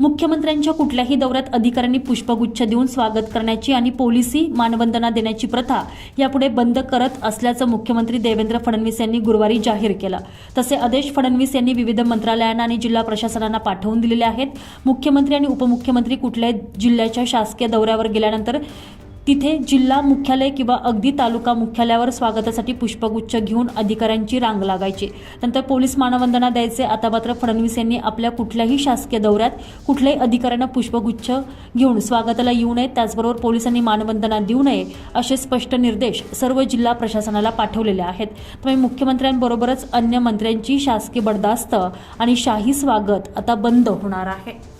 मुख्यमंत्र्यांच्या कुठल्याही दौऱ्यात अधिकाऱ्यांनी पुष्पगुच्छ देऊन स्वागत करण्याची आणि पोलिसी मानवंदना देण्याची प्रथा यापुढे बंद करत असल्याचं मुख्यमंत्री देवेंद्र फडणवीस यांनी गुरुवारी जाहीर केलं. तसे आदेश फडणवीस यांनी विविध मंत्रालयांना आणि जिल्हा प्रशासनांना पाठवून दिलेले आहेत. मुख्यमंत्री आणि उपमुख्यमंत्री कुठल्याही जिल्ह्याच्या शासकीय दौऱ्यावर गेल्यानंतर तिथे जिल्हा मुख्यालय किंवा अगदी तालुका मुख्यालयावर स्वागतासाठी पुष्पगुच्छ घेऊन अधिकाऱ्यांची रांग लागायची. नंतर पोलीस मानवंदना द्यायचे. आता मात्र फडणवीस यांनी आपल्या कुठल्याही शासकीय दौऱ्यात कुठल्याही अधिकाऱ्यांना पुष्पगुच्छ घेऊन स्वागताला येऊ नये. त्याचबरोबर पोलिसांनी मानवंदना देऊ नये असे स्पष्ट निर्देश सर्व जिल्हा प्रशासनाला पाठवलेले आहेत. त्यामुळे मुख्यमंत्र्यांबरोबरच अन्य मंत्र्यांची शासकीय बडदास्त आणि शाही स्वागत आता बंद होणार आहे.